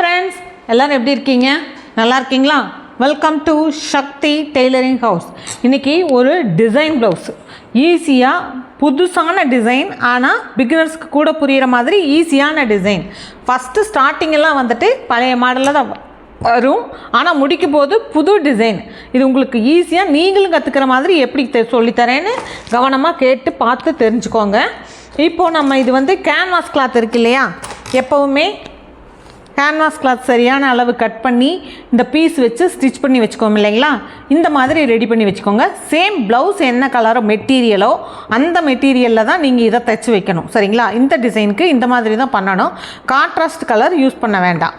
Friends எல்லோரும் எப்படி இருக்கீங்க? நல்லா இருக்கீங்களா? Welcome to Sakthi tailoring house இன்றைக்கி ஒரு டிசைன் ப்ளவுஸ் ஈஸியாக புதுசான டிசைன் ஆனால் பிகினர்ஸ்க்கு கூட புரிகிற மாதிரி ஈஸியான டிசைன் ஃபஸ்ட்டு ஸ்டார்டிங்கெல்லாம் வந்துட்டு பழைய மாடலில் தான் வரும். ஆனால் முடிக்கும் போது புது டிசைன் இது உங்களுக்கு ஈஸியாக நீங்களும் கற்றுக்கிற மாதிரி எப்படி தெ- சொல்லித்தரேன்னு கவனமாக கேட்டு பார்த்து தெரிஞ்சுக்கோங்க. இப்போது நம்ம இது வந்து கேன்வாஸ் கிளாத் இருக்கு இல்லையா? எப்போவுமே கேன்வாஸ் கிளாத் சரியான அளவு கட் பண்ணி இந்த பீஸ் வச்சு ஸ்டிச் பண்ணி வச்சுக்கோம் இல்லைங்களா? இந்த மாதிரி ரெடி பண்ணி வச்சுக்கோங்க. சேம் ப்ளவுஸ் என்ன கலரோ மெட்டீரியலோ அந்த மெட்டீரியலில் தான் நீங்கள் இதை தைச்சு வைக்கணும். சரிங்களா? இந்த டிசைனுக்கு இந்த மாதிரி தான் பண்ணணும். கான்ட்ராஸ்ட் கலர் யூஸ் பண்ண வேண்டாம்.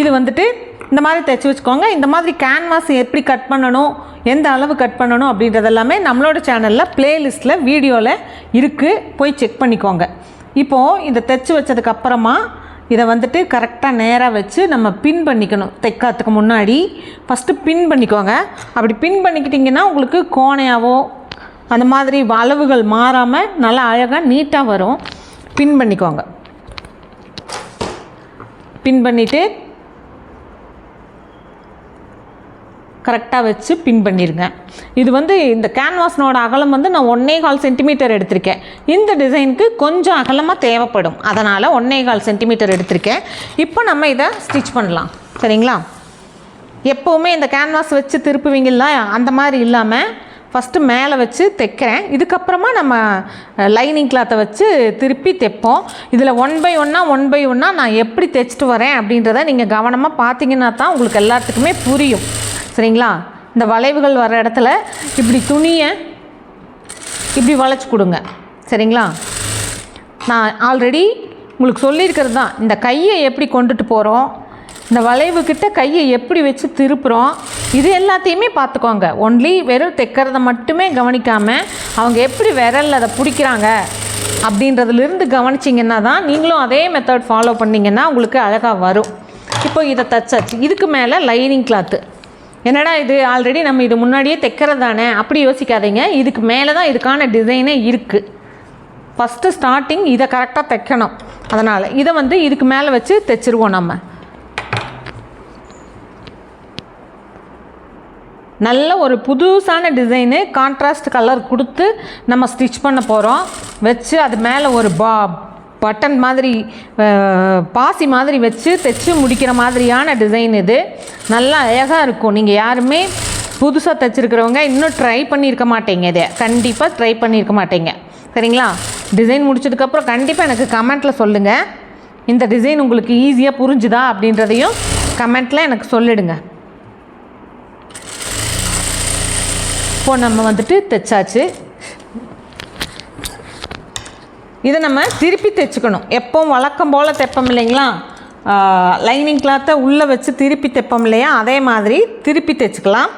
இது வந்துட்டு இந்த மாதிரி தைச்சி வச்சுக்கோங்க. இந்த மாதிரி கேன்வாஸ் எப்படி கட் பண்ணணும் எந்த அளவு கட் பண்ணணும் அப்படின்றது எல்லாமே நம்மளோட சேனலில் ப்ளேலிஸ்ட்டில் வீடியோவில் இருக்குது போய் செக் பண்ணிக்கோங்க. இப்போது இதை தைச்சி வச்சதுக்கப்புறமா இதை வந்துட்டு கரெக்டாக நேராக வச்சு நம்ம பின் பண்ணிக்கணும். தைக்காத்துக்கு முன்னாடி ஃபஸ்ட்டு பின் பண்ணிக்கோங்க. அப்படி பின் பண்ணிக்கிட்டிங்கன்னா உங்களுக்கு கோணையாவோ அந்த மாதிரி அளவுகள் மாறாமல் நல்லா அழகாக நீட்டாக வரும். பின் பண்ணிக்கோங்க. பின் பண்ணிவிட்டு கரெக்டாக வச்சு பின் பண்ணிடுங்க இது வந்து இந்த கேன்வாஸ்னோட அகலம் வந்து நான் ஒன்றே கால் சென்டிமீட்டர் எடுத்திருக்கேன். இந்த டிசைனுக்கு கொஞ்சம் அகலமாக தேவைப்படும். அதனால் ஒன்றே கால் சென்டிமீட்டர் எடுத்திருக்கேன். இப்போ நம்ம இதை ஸ்டிச் பண்ணலாம். சரிங்களா? எப்போவுமே இந்த கேன்வாஸ் வச்சு திருப்புவீங்களா அந்த மாதிரி இல்லாமல் ஃபஸ்ட்டு மேலே வச்சு தைக்கிறேன். இதுக்கப்புறமா நம்ம லைனிங் கிளாத்தை வச்சு திருப்பி தைப்போம். இதில் ஒன் பை ஒன்னாக ஒன் பை ஒன்னாக நான் எப்படி தைச்சிட்டு வரேன் அப்படின்றத நீங்கள் கவனமாக பார்த்தீங்கன்னா தான் உங்களுக்கு எல்லாத்துக்குமே புரியும். சரிங்களா இந்த வளைவுகள் வர இடத்துல இப்படி துணியை இப்படி வளைச்சி கொடுங்க. சரிங்களா? நான் ஆல்ரெடி உங்களுக்கு சொல்லியிருக்கிறது தான். இந்த கையை எப்படி கொண்டுட்டு போகிறோம் இந்த வளைவுக்கிட்ட கையை எப்படி வச்சு திருப்புறோம்? இது எல்லாத்தையுமே பார்த்துக்கோங்க. ஒன்லி வெறும் தைக்கிறத மட்டுமே கவனிக்காமல் அவங்க எப்படி விரலில் அதை பிடிக்கிறாங்க அப்படின்றதுலேருந்து கவனிச்சிங்கன்னா தான் நீங்களும் அதே மெத்தட் ஃபாலோ பண்ணிங்கன்னா உங்களுக்கு அழகாக வரும். இப்போ இதை தச்சாச்சு இதுக்கு மேலே லைனிங் கிளாத்து என்னடா இது? ஆல்ரெடி நம்ம இது முன்னாடியே தைக்கிறது தானே? அப்படி யோசிக்காதீங்க. இதுக்கு மேலே தான் இதுக்கான டிசைனே இருக்குது ஃபஸ்ட்டு ஸ்டார்டிங் இதை கரெக்டாக தைக்கணும். அதனால் இதை வந்து இதுக்கு மேலே வச்சு தைச்சிருவோம் நம்ம. நல்ல ஒரு புதுசான டிசைனு கான்ட்ராஸ்ட் கலர் கொடுத்து நம்ம ஸ்டிச் பண்ண போகிறோம் வச்சு அது மேலே ஒரு பா பட்டன் மாதிரி பாசி மாதிரி வச்சு தைச்சு முடிக்கிற மாதிரியான டிசைன் இது. நல்லா அழகாக இருக்கும். நீங்கள் யாருமே புதுசாக தைச்சிருக்கிறவங்க இன்னும் ட்ரை பண்ணியிருக்க மாட்டேங்க இதை. கண்டிப்பாக ட்ரை பண்ணியிருக்க மாட்டேங்க. சரிங்களா? டிசைன் முடிச்சதுக்கப்புறம் கண்டிப்பாக எனக்கு கமெண்ட்டில் சொல்லுங்கள் இந்த டிசைன் உங்களுக்கு ஈஸியாக புரிஞ்சுதா அப்படின்றதையும் கமெண்ட்டில் எனக்கு சொல்லிடுங்க. இப்போ நம்ம வந்துட்டு தைச்சாச்சு. இதை நம்ம திருப்பி தைச்சுக்கணும். எப்போவும் வழக்கம் போல் தைப்போம் இல்லைங்களா? லைனிங் கிளாத்தை உள்ளே வச்சு திருப்பி தைப்போம் இல்லையா? அதே மாதிரி திருப்பி தைச்சுக்கலாம்.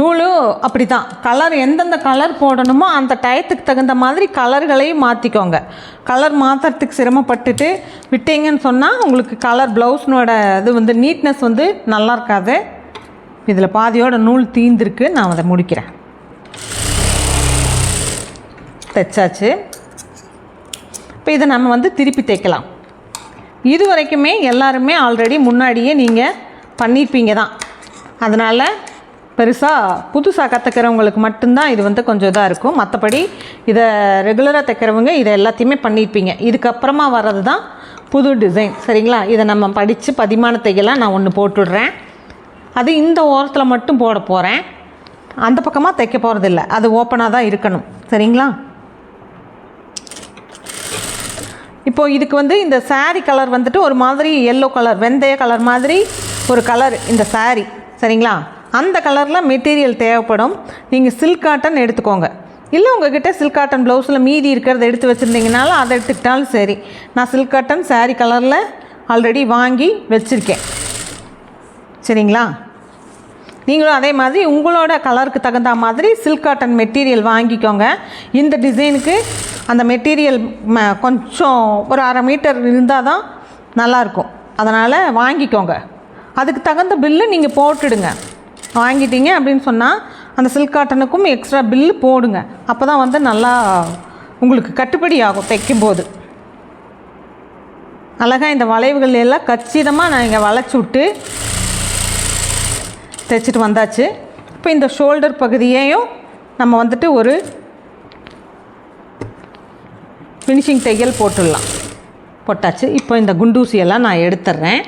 நூலும் அப்படி தான் கலர் எந்தெந்த கலர் போடணுமோ அந்த டயத்துக்கு தகுந்த மாதிரி கலர்களையும் மாற்றிக்கோங்க கலர் மாற்றுறதுக்கு சிரமப்பட்டுட்டு விட்டீங்கன்னு சொன்னால் உங்களுக்கு கலர் ப்ளவுஸ்னோட இது வந்து நீட்னஸ் வந்து நல்லா இருக்காது. இதில் பாதியோட நூல் தீந்திருக்கு. நான் அதை முடிக்கிறேன். தைச்சாச்சு. இப்போ இதை நம்ம வந்து திருப்பி தைக்கலாம். இது வரைக்குமே எல்லாருமே ஆல்ரெடி முன்னாடியே நீங்கள் பண்ணியிருப்பீங்க தான் அதனால் பெருசாக புதுசாக கற்றுக்கிறவங்களுக்கு மட்டும்தான் இது வந்து கொஞ்சம் இதாக இருக்கும். மற்றபடி இதை ரெகுலராக தைக்கிறவங்க இதை எல்லாத்தையுமே பண்ணியிருப்பீங்க. இதுக்கப்புறமா வர்றது தான் புது டிசைன் சரிங்களா? இதை நம்ம படித்து பதிமான தைக்கலாம் நான் ஒன்று போட்டுடுறேன். அது இந்த ஓரத்தில் மட்டும் போட போகிறேன் அந்த பக்கமாக தைக்க போகிறதில்ல அது ஓப்பனாக தான் இருக்கணும். சரிங்களா? இப்போது இதுக்கு வந்து இந்த saree கலர் வந்துட்டு ஒரு மாதிரி எல்லோ கலர் வெந்தய கலர் மாதிரி ஒரு கலர் இந்த saree. சரிங்களா? அந்த கலரில் மெட்டீரியல் தேவைப்படும். நீங்கள் சில்க் காட்டன் எடுத்துக்கோங்க. இல்லை உங்ககிட்ட சில்க் காட்டன் ப்ளவுஸில் மீதி இருக்கிறத எடுத்து வச்சுருந்தீங்கனாலும் அதை எடுத்துக்கிட்டாலும் சரி. நான் சில்க் காட்டன் சாரீ கலரில் ஆல்ரெடி வாங்கி வச்சுருக்கேன். சரிங்களா? நீங்களும் அதே மாதிரி உங்களோட கலருக்கு தகுந்த மாதிரி சில்க் காட்டன் மெட்டீரியல் வாங்கிக்கோங்க. இந்த டிசைனுக்கு அந்த மெட்டீரியல் ம- கொஞ்சம் ஒரு அரை மீட்டர் இருந்தால் தான் நல்லாயிருக்கும். அதனால் வாங்கிக்கோங்க. அதுக்கு தகுந்த பில்லு நீங்கள் போட்டுடுங்க. வாங்கிட்டீங்க அப்படின்னு சொன்னால் அந்த சில்க் காட்டனுக்கும் எக்ஸ்ட்ரா பில்லு போடுங்க. அப்போ தான் வந்து நல்லா உங்களுக்கு கட்டுப்படி ஆகும் தைக்கும்போது. அழகாக இந்த வளைவுகள் எல்லாம் கச்சிதமாக நான் இங்கே வளைச்சி விட்டு தைச்சிட்டு வந்தாச்சு. இப்போ இந்த ஷோல்டர் பகுதியையும் நம்ம வந்துட்டு ஒரு ஃபினிஷிங் தையல் போட்டுடலாம். போட்டாச்சு. இப்போ இந்த குண்டூசியெல்லாம் நான் எடுத்துட்றேன்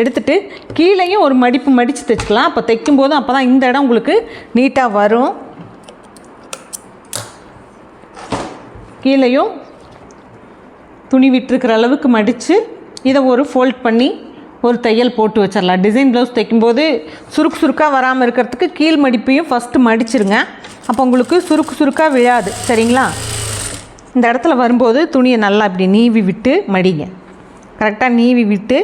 எடுத்துகிட்டு கீழேயும் ஒரு மடிப்பு மடித்து தைச்சிக்கலாம். அப்போ தைக்கும்போதும் அப்போ தான் இந்த இடம் உங்களுக்கு நீட்டாக வரும். கீழேயும் துணி விட்டுருக்கிற அளவுக்கு மடித்து இதை ஒரு ஃபோல்ட் பண்ணி ஒரு தையல் போட்டு வச்சிடலாம். டிசைன் ப்ளவுஸ் தைக்கும்போது சுருக்கு சுருக்காக வராமல் இருக்கிறதுக்கு கீழ் மடிப்பையும் ஃபஸ்ட்டு மடிச்சிருங்க. அப்போ உங்களுக்கு சுருக்கு சுருக்காக விழாது. சரிங்களா? இந்த இடத்துல வரும்போது துணியை நல்லா இப்படி நீவி விட்டு மடிங்க. கரெக்டாக நீவி விட்டு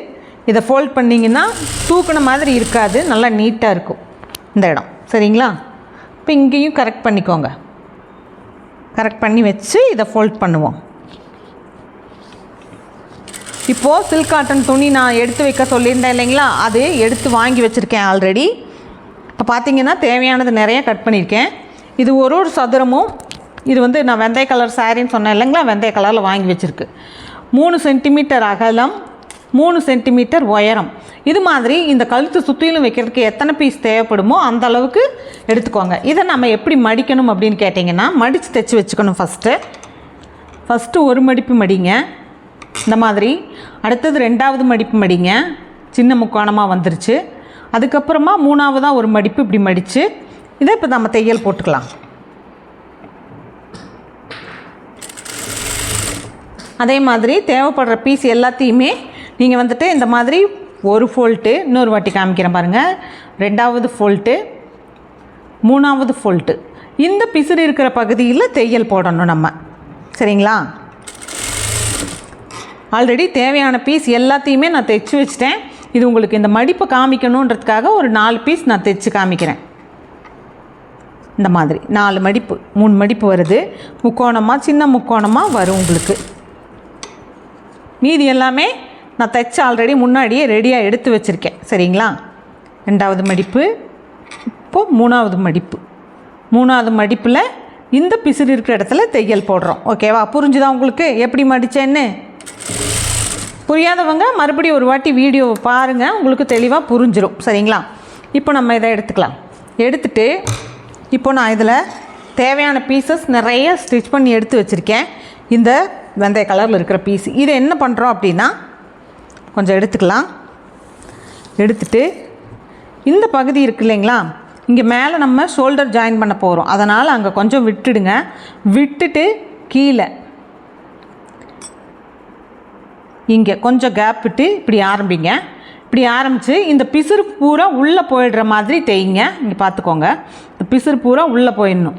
இதை ஃபோல்ட் பண்ணிங்கன்னா தூக்குன மாதிரி இருக்காது நல்லா நீட்டாக இருக்கும். இந்த இடம். சரிங்களா? இப்போ இங்கேயும் கரெக்ட் பண்ணிக்கோங்க. கரெக்ட் பண்ணி வச்சு இதை ஃபோல்ட் பண்ணுவோம். இப்போது சில்க் காட்டன் துணி நான் எடுத்து வைக்க சொல்லியிருந்தேன் இல்லைங்களா? அது எடுத்து வாங்கி வச்சுருக்கேன் ஆல்ரெடி இப்போ பார்த்தீங்கன்னா தேவையானது நிறைய கட் பண்ணியிருக்கேன். இது ஒரு ஒரு சதுரமும் இது வந்து நான் வெந்தய கலர் சாரின்னு சொன்னேன் இல்லைங்களா? வெந்தய கலரில் வாங்கி வச்சுருக்கு. மூணு சென்டிமீட்டர் அகலம் மூணு சென்டிமீட்டர் உயரம். இது மாதிரி இந்த கழுத்து சுற்றிலும் வைக்கிறதுக்கு எத்தனை பீஸ் தேவைப்படுமோ அந்த அளவுக்கு எடுத்துக்கோங்க. இதை நம்ம எப்படி மடிக்கணும் அப்படின்னு கேட்டிங்கன்னா மடித்து தைச்சி வச்சுக்கணும் ஃபஸ்ட்டு ஃபஸ்ட்டு ஒரு மடிப்பு மடிங்க. இந்த மாதிரி. அடுத்தது ரெண்டாவது மடிப்பு மடிங்க. சின்ன முக்கோணமாக வந்துருச்சு. அதுக்கப்புறமா மூணாவதாக ஒரு மடிப்பு இப்படி மடித்து இதை இப்போ நம்ம தையல் போட்டுக்கலாம். அதே மாதிரி தேவைப்படுற பீஸ் எல்லாத்தையுமே நீங்கள் வந்துட்டு இந்த மாதிரி ஒரு ஃபோல்ட்டு இன்னொரு வாட்டி காமிக்கிறேன் பாருங்கள் ரெண்டாவது ஃபோல்ட்டு மூணாவது ஃபோல்ட்டு இந்த பிசுறு இருக்கிற பகுதியில் தையல் போடணும் நம்ம. சரிங்களா? ஆல்ரெடி தேவையான பீஸ் எல்லாத்தையுமே நான் தைச்சி வச்சிட்டேன். இது உங்களுக்கு இந்த மடிப்பை காமிக்கணுன்றதுக்காக ஒரு நாலு பீஸ் நான் தைச்சி காமிக்கிறேன். இந்த மாதிரி நாலு மடிப்பு மூணு மடிப்பு வருது. முக்கோணமாக சின்ன முக்கோணமாக வரும் உங்களுக்கு. மீதி எல்லாமே நான் தைச்சு ஆல்ரெடி முன்னாடியே ரெடியாக எடுத்து வச்சுருக்கேன். சரிங்களா? ரெண்டாவது மடிப்பு. இப்போது மூணாவது மடிப்பு. மூணாவது மடிப்பில் இந்த பிசிறு இருக்கிற இடத்துல தையல் போடுறோம். ஓகேவா புரிஞ்சுதா உங்களுக்கு? எப்படி மடித்தேன்னு புரியாதவங்க மறுபடியும் ஒரு வாட்டி வீடியோவை பாருங்கள் உங்களுக்கு தெளிவாக புரிஞ்சிடும் சரிங்களா? இப்போ நம்ம இதை எடுத்துக்கலாம். எடுத்துட்டு இப்போ நான் இதில் தேவையான பீசஸ் நிறைய ஸ்டிச் பண்ணி எடுத்து வச்சுருக்கேன். இந்த வெந்தய கலரில் இருக்கிற பீஸ் இதை என்ன பண்ணுறோம் அப்படின்னா கொஞ்சம் எடுத்துக்கலாம். எடுத்துட்டு இந்த பகுதி இருக்கு இல்லைங்களா? இங்கே மேலே நம்ம ஷோல்டர் ஜாயின் பண்ண போகிறோம் அதனால் அங்கே கொஞ்சம் விட்டுடுங்க. விட்டுட்டு கீழே. இங்கே கொஞ்சம் கேப் விட்டு இப்படி ஆரம்பிங்க. இப்படி ஆரம்பித்து இந்த பிசுறு பூரா உள்ளே போயிடுற மாதிரி தேய்ங்க. இங்கே பார்த்துக்கோங்க இந்த பிசுறு பூரா உள்ளே போயிடணும்.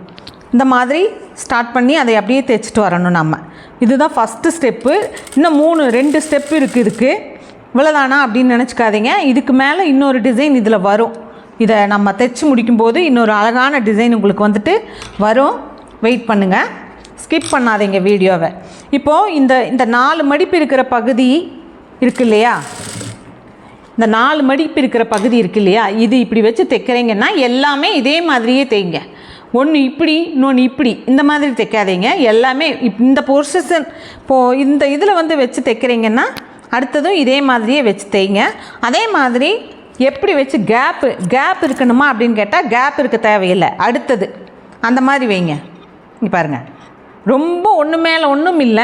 இந்த மாதிரி ஸ்டார்ட் பண்ணி அதை அப்படியே தைச்சிட்டு வரணும் நம்ம. இதுதான் ஃபஸ்ட்டு ஸ்டெப்பு இன்னும் மூணு ரெண்டு ஸ்டெப்பு இருக்குது இதுக்கு. இவ்வளோதானா அப்படின்னு நினச்சிக்காதீங்க. இதுக்கு மேலே இன்னொரு டிசைன் இதில் வரும். இதை நம்ம தைச்சி முடிக்கும்போது இன்னொரு அழகான டிசைன் உங்களுக்கு வந்துட்டு வரும். வெயிட் பண்ணுங்கள் ஸ்கிப் பண்ணாதீங்க வீடியோவை. இப்போது இந்த இந்த நாலு மடிப்பு இருக்கிற பகுதி இருக்கு இல்லையா? இந்த நாலு மடிப்பு இருக்கிற பகுதி இருக்கு இல்லையா? இது இப்படி வச்சு தைக்கிறீங்கன்னா எல்லாமே இதே மாதிரியே தைங்க. ஒன்று இப்படி இன்னொன்று இப்படி. இந்த மாதிரி தைக்காதீங்க. எல்லாமே இப் இந்த பொசிஷன் இப்போது இந்த இதில் வந்து வச்சு தைக்கிறீங்கன்னா அடுத்ததும் இதே மாதிரியே வச்சு தைங்க அதே மாதிரி எப்படி வச்சு கேப்பு கேப் இருக்கணுமா அப்படின்னு கேட்டால் கேப் இருக்க தேவையில்லை. அடுத்தது அந்த மாதிரி வைங்க. இங்கே பாருங்கள் ரொம்ப ஒன்று மேலே ஒன்றும் இல்லை.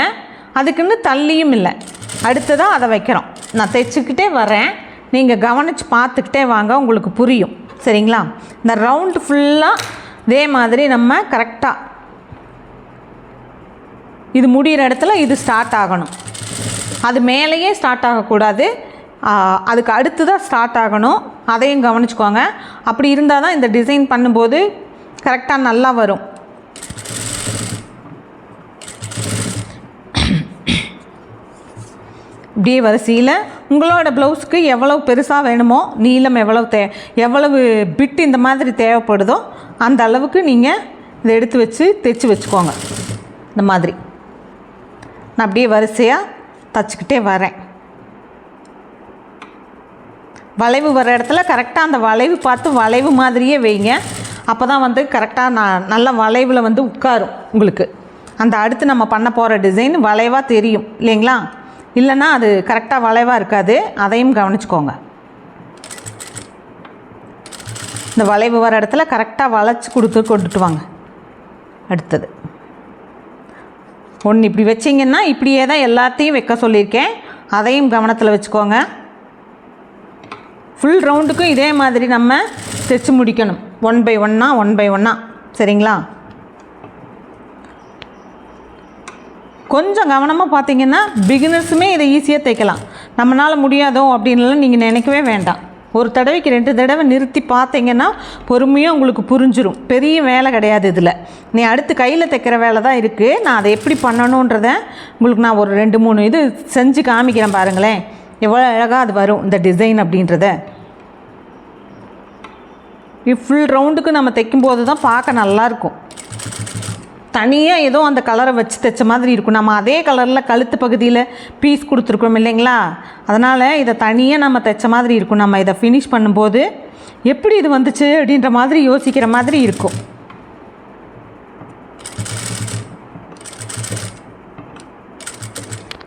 அதுக்குன்னு தள்ளியும் இல்லை. அடுத்ததாக அதை வைக்கிறோம். நான் தைச்சிக்கிட்டே வரேன். நீங்கள் கவனித்து பார்த்துக்கிட்டே வாங்க. உங்களுக்கு புரியும். சரிங்களா? இந்த ரவுண்டு ஃபுல்லாக இதே மாதிரி நம்ம கரெக்டாக இது முடிகிற இடத்துல இது ஸ்டார்ட் ஆகணும். அது மேலேயே ஸ்டார்ட் ஆகக்கூடாது. அதுக்கு அடுத்து தான் ஸ்டார்ட் ஆகணும். அதையும் கவனிச்சுக்கோங்க. அப்படி இருந்தால் தான் இந்த டிசைன் பண்ணும்போது கரெக்டாக நல்லா வரும். இப்படியே வரிசையில் உங்களோட ப்ளவுஸ்க்கு எவ்வளவு பெருசாக வேணுமோ நீளம் எவ்வளவு தே எவ்வளவு பிட் இந்த மாதிரி தேவைப்படுதோ அந்த அளவுக்கு நீங்கள் இதை எடுத்து வச்சு தைச்சி வச்சுக்கோங்க. இந்த மாதிரி. நான் அப்படியே வரிசையாக தச்சுக்கிட்டே வரேன். வளைவு வர இடத்துல கரெக்டாக அந்த வளைவு பார்த்து வளைவு மாதிரியே வைங்க. அப்போ தான் வந்து கரெக்டாக நான் நல்ல வளைவில் வந்து உட்காரும் உங்களுக்கு. அந்த அடுத்து நம்ம பண்ண போகிற டிசைன் வளைவாக தெரியும் இல்லைங்களா? இல்லைன்னா அது கரெக்டாக வளைவாக இருக்காது. அதையும் கவனிச்சுக்கோங்க. இந்த வளைவு வர இடத்துல கரெக்டாக வளைச்சி கொடுத்து கொண்டுட்டு வாங்க. அடுத்தது. ஒன்று இப்படி வச்சிங்கன்னா இப்படியே தான் எல்லாத்தையும் வைக்க சொல்லியிருக்கேன். அதையும் கவனத்தில் வச்சுக்கோங்க. ஃபுல் ரவுண்டுக்கும் இதே மாதிரி நம்ம தைச்சு முடிக்கணும். ஒன் பை ஒன்னா ஒன் பை ஒன்னா சரிங்களா? கொஞ்சம் கவனமாக பார்த்தீங்கன்னா பிகினர்ஸுமே இதை ஈஸியாக தைக்கலாம் நம்மளால் முடியாதோ அப்படின்லாம் நீங்கள் நினைக்கவே வேண்டாம். ஒரு தடவைக்கு ரெண்டு தடவை நிறுத்தி பார்த்தீங்கன்னா பொறுமையாக உங்களுக்கு புரிஞ்சிடும் பெரிய வேலை கிடையாது இதில். நீ அடுத்து கையில் தைக்கிற வேலை தான் இருக்குது நான் அதை எப்படி பண்ணணுன்றத உங்களுக்கு நான் ஒரு ரெண்டு மூணு இது செஞ்சு காமிக்கிறேன் பாருங்களேன். எவ்வளோ அழகாக அது வரும் இந்த டிசைன் அப்படின்றத. ஃபுல் ரவுண்டுக்கு நம்ம தைக்கும்போது தான் பார்க்க நல்லாயிருக்கும் தனியாக ஏதோ அந்த கலரை வச்சு தைச்ச மாதிரி இருக்கும். நம்ம அதே கலரில் கழுத்து பகுதியில் பீஸ் கொடுத்துருக்கோம் இல்லைங்களா? அதனால் இதை தனியாக நம்ம தைச்ச மாதிரி இருக்கும். நம்ம இதை ஃபினிஷ் பண்ணும்போது எப்படி இது வந்துச்சு அப்படின்ற மாதிரி யோசிக்கிற மாதிரி இருக்கும்.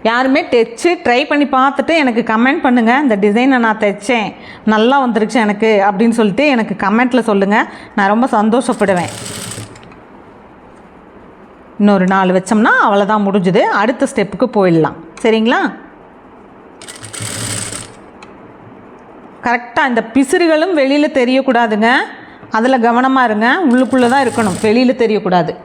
யாருமே தைச்சு ட்ரை பண்ணி பார்த்துட்டு எனக்கு கமெண்ட் பண்ணுங்கள் இந்த டிசைனை நான் தைச்சேன். நல்லா வந்துருச்சு எனக்கு அப்படின்னு சொல்லிட்டு எனக்கு கமெண்ட்டில் சொல்லுங்கள் நான் ரொம்ப சந்தோஷப்படுவேன். இன்னொரு நாலு வச்சோம்னா அவ்வளோதான் முடிஞ்சுது. அடுத்த ஸ்டெப்புக்கு போயிடலாம். சரிங்களா? கரெக்டாக இந்த பிசிறுகளும் வெளியில் தெரியக்கூடாதுங்க. அதில் கவனமாக இருங்க. உள்ளுக்குள்ளே தான் இருக்கணும். வெளியில் தெரியக்கூடாது.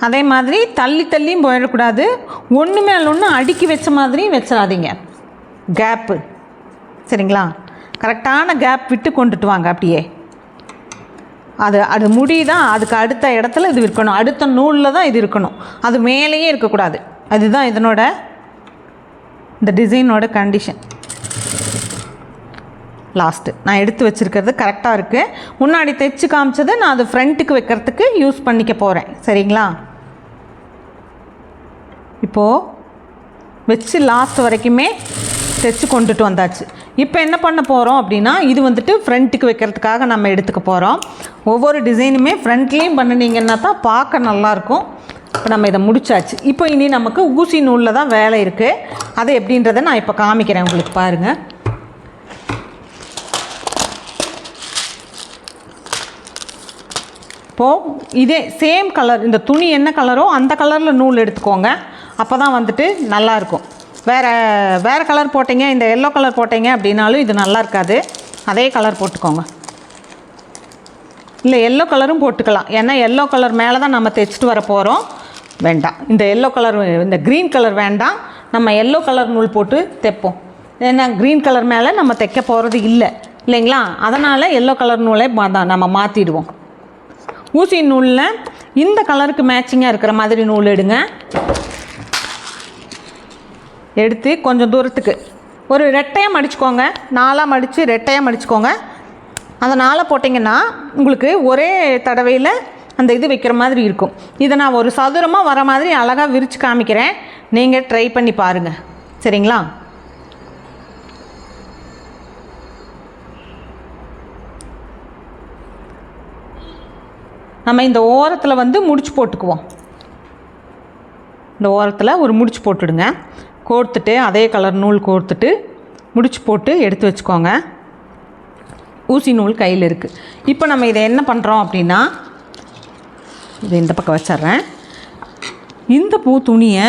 அதே மாதிரி தள்ளி தள்ளியும் போயிடக்கூடாது. ஒன்று மேல ஒன்று அடுக்கி வச்ச மாதிரியும் வச்சிடாதீங்க. கேப்பு சரிங்களா? கரெக்டான கேப் விட்டு கொண்டுட்டு வாங்க அப்படியே. அது அது முடி தான் அதுக்கு அடுத்த இடத்துல இது இருக்கணும். அடுத்த நூலில் தான் இது இருக்கணும். அது மேலேயே இருக்கக்கூடாது. அதுதான் இதனோட இந்த டிசைனோட கண்டிஷன் லாஸ்ட்டு நான் எடுத்து வச்சுருக்கிறது கரெக்டாக இருக்குது முன்னாடி தைச்சு காமிச்சது நான் அது ஃப்ரண்ட்டுக்கு வைக்கிறதுக்கு யூஸ் பண்ணிக்க போகிறேன் சரிங்களா? இப்போது வச்சு லாஸ்ட் வரைக்குமே தைச்சு கொண்டுட்டு வந்தாச்சு. இப்போ என்ன பண்ண போகிறோம் அப்படின்னா இது வந்துட்டு ஃப்ரண்ட்டுக்கு வைக்கிறதுக்காக நம்ம எடுத்துக்க போகிறோம் ஒவ்வொரு டிசைனுமே ஃப்ரண்ட்லேயும் பண்ணினீங்கன்னா தான் பார்க்க நல்லாயிருக்கும். இப்போ நம்ம இதை முடிச்சாச்சு. இப்போ இனி நமக்கு ஊசி நூலில் தான் வேலை இருக்குது அது எப்படின்றத நான் இப்போ காமிக்கிறேன் உங்களுக்கு பாருங்கள் இப்போது இதே சேம் கலர் இந்த துணி என்ன கலரோ அந்த கலரில் நூல் எடுத்துக்கோங்க. அப்போ தான் வந்துட்டு நல்லாயிருக்கும். வேறு வேறு கலர் போட்டீங்க இந்த எல்லோ கலர் போட்டீங்க அப்படின்னாலும் இது நல்லா இருக்காது. அதே கலர் போட்டுக்கோங்க. இல்லை எல்லோ கலரும் போட்டுக்கலாம். ஏன்னா எல்லோ கலர் மேலே தான் நம்ம தைச்சிட்டு வர போகிறோம் வேண்டாம். இந்த எல்லோ கலர் இந்த க்ரீன் கலர் வேண்டாம். நம்ம எல்லோ கலர் நூல் போட்டு தைப்போம் ஏன்னா க்ரீன் கலர் மேலே நம்ம தைக்க போகிறது இல்லை. இல்லைங்களா? அதனால் எல்லோ கலர் நூலே தான் நம்ம மாற்றிடுவோம் ஊசி நூலில் இந்த கலருக்கு மேட்சிங்காக இருக்கிற மாதிரி நூல் எடுங்க. எடுத்து கொஞ்சம் தூரத்துக்கு. ஒரு ரெட்டையாக மடிச்சுக்கோங்க நாலாக மடித்து ரெட்டையாக மடிச்சுக்கோங்க அந்த நாளை போட்டிங்கன்னா உங்களுக்கு ஒரே தடவையில் அந்த இது வைக்கிற மாதிரி இருக்கும். இதை நான் ஒரு சதுரமாக வர மாதிரி அழகாக விரித்து காமிக்கிறேன். நீங்கள் ட்ரை பண்ணி பாருங்கள் சரிங்களா? நம்ம இந்த ஓரத்தில் வந்து முடிச்சு போட்டுக்குவோம். இந்த ஓரத்தில் ஒரு முடிச்சு போட்டுடுங்க. கோர்த்துட்டு அதே கலர் நூல் கோர்த்துட்டு முடிச்சு போட்டு எடுத்து வச்சுக்கோங்க. ஊசி நூல் கையில் இருக்குது இப்போ நம்ம இதை என்ன பண்ணுறோம் அப்படின்னா இதை இந்த பக்கம் வச்சிட்றேன். இந்த பூ துணியை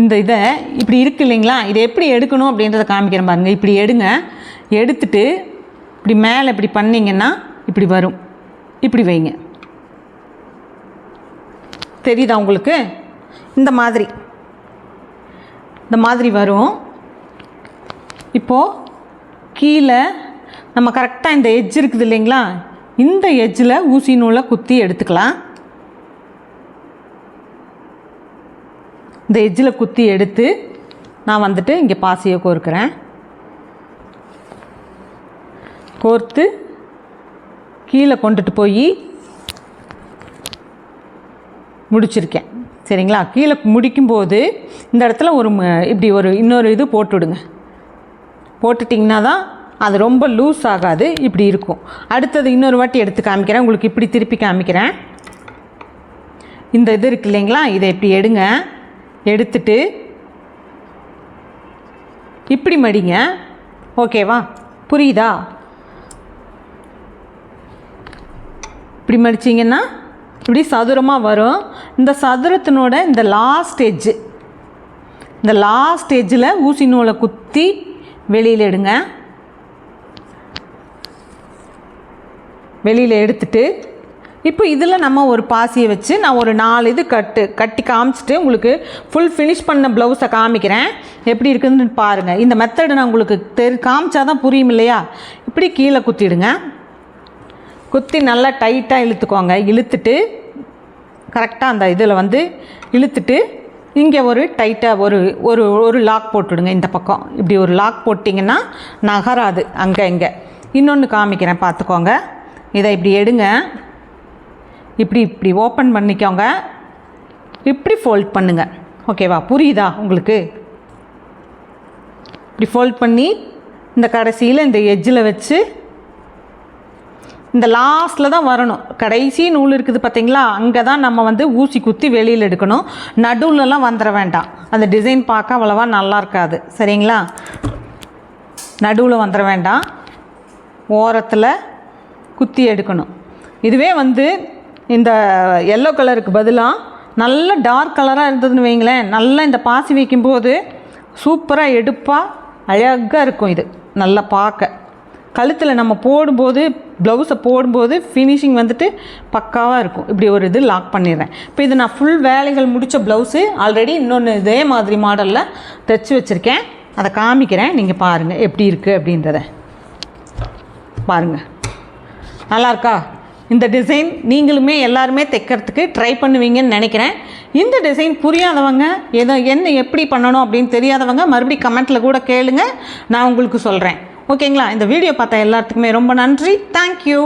இந்த இதை இப்படி இருக்குது இல்லைங்களா? இதை எப்படி எடுக்கணும் அப்படின்றத காமிக்கிறேன் பாருங்கள் இப்படி எடுங்க. எடுத்துட்டு இப்படி மேலே இப்படி பண்ணிங்கன்னா இப்படி வரும். இப்படி வைங்க. தெரியுதா உங்களுக்கு? இந்த மாதிரி. இந்த மாதிரி வரும். இப்போது கீழே நம்ம கரெக்டாக இந்த எஜ் இருக்குது இல்லைங்களா? இந்த எஜ்ஜில் ஊசி நூலை குத்தி எடுத்துக்கலாம். இந்த எஜ்ஜில் குத்தி எடுத்து நான் வந்துட்டு இங்கே பாசியை கோர்க்கிறேன். கோர்த்து கீழே கொண்டுட்டு போய் முடிச்சிருக்கேன். சரிங்களா? கீழே முடிக்கும்போது இந்த இடத்துல ஒரு இப்படி ஒரு இன்னொரு இது போட்டுவிடுங்க போட்டுட்டிங்கன்னா தான் அது ரொம்ப லூஸ் ஆகாது இப்படி இருக்கும். அடுத்தது இன்னொரு வாட்டி எடுத்து காமிக்கிறேன். உங்களுக்கு இப்படி திருப்பி காமிக்கிறேன். இந்த இது இருக்கு இல்லைங்களா? இதை இப்படி எடுங்க. எடுத்துட்டு இப்படி மடிங்க. ஓகேவா? புரியுதா? இப்படி மடிச்சிங்கன்னா இப்படி சதுரமாக வரும். இந்த சதுரத்தினோட இந்த லாஸ்ட் எட்ஜு இந்த லாஸ்ட் எட்ஜில் ஊசி நூலை குத்தி வெளியில் எடுங்க. வெளியில் எடுத்துட்டு இப்போ இதில் நம்ம ஒரு பாசியை வச்சு நான் ஒரு நாலு இது கட்டு கட்டி காமிச்சிட்டு உங்களுக்கு ஃபுல் ஃபினிஷ் பண்ண ப்ளவுஸை காமிக்கிறேன். எப்படி இருக்குதுன்னு பாருங்கள் இந்த மெத்தடு நான் உங்களுக்கு தெரி காமிச்சா தான் புரியும் இல்லையா? இப்படி கீழே குத்திடுங்க. குத்தி நல்லா டைட்டாக இழுத்துக்கோங்க இழுத்துட்டு கரெக்டாக அந்த இதில் வந்து இழுத்துட்டு இங்கே ஒரு டைட்டாக ஒரு ஒரு ஒரு லாக் போட்டுடுங்க இந்த பக்கம். இப்படி ஒரு லாக் போட்டிங்கன்னா நகராது. அங்கே இங்கே. இன்னொன்று காமிக்கிறேன் பார்த்துக்கோங்க. இதை இப்படி எடுங்க. இப்படி இப்படி ஓப்பன் பண்ணிக்கோங்க. இப்படி ஃபோல்ட் பண்ணுங்கள் ஓகேவா புரியுதா உங்களுக்கு? இப்படி ஃபோல்ட் பண்ணி இந்த கடைசியில் இந்த எஜ்ஜில் வச்சு இந்த லாஸ்ட்டில் தான் வரணும். கடைசி நூல் இருக்குது பார்த்தீங்களா அங்கே தான் நம்ம வந்து ஊசி குத்தி வெளியில் எடுக்கணும். நடுவுலலாம் வந்துட வேண்டாம். அந்த டிசைன் பார்க்க அவ்வளோவா நல்லா இருக்காது. சரிங்களா? நடுவில் வந்துட வேண்டாம். ஓரத்தில் குத்தி எடுக்கணும். இதுவே வந்து இந்த எல்லோ கலருக்கு பதிலாக நல்ல டார்க் கலராக இருந்ததுன்னு வைங்களேன். நல்லா இந்த பாசி வைக்கும்போது சூப்பராக எடுப்பாக அழகாக இருக்கும் இது. நல்லா பார்க்க. கழுத்தில் நம்ம போடும்போது ப்ளவுஸை போடும்போது ஃபினிஷிங் வந்துட்டு பக்காவாக இருக்கும். இப்படி ஒரு இது லாக் பண்ணிடுறேன். இப்போ இது நான் ஃபுல் வேலைகள் முடித்த ப்ளவுஸு ஆல்ரெடி இன்னொன்று இதே மாதிரி மாடலில் தைச்சி வச்சுருக்கேன். அதை காமிக்கிறேன். நீங்கள் பாருங்கள் எப்படி இருக்குது அப்படின்றத. பாருங்கள் நல்லாயிருக்கா இந்த டிசைன் நீங்களுமே எல்லாருமே தைக்கிறதுக்கு ட்ரை பண்ணுவீங்கன்னு நினைக்கிறேன். இந்த டிசைன் புரியாதவங்க ஏதோ என்ன எப்படி பண்ணணும் அப்படின்னு தெரியாதவங்க மறுபடியும் கமெண்ட்டில் கூட கேளுங்க. நான் உங்களுக்கு சொல்கிறேன் ஓகேங்களா? இந்த வீடியோ பார்த்த எல்லாத்துக்குமே ரொம்ப நன்றி. தேங்க்யூ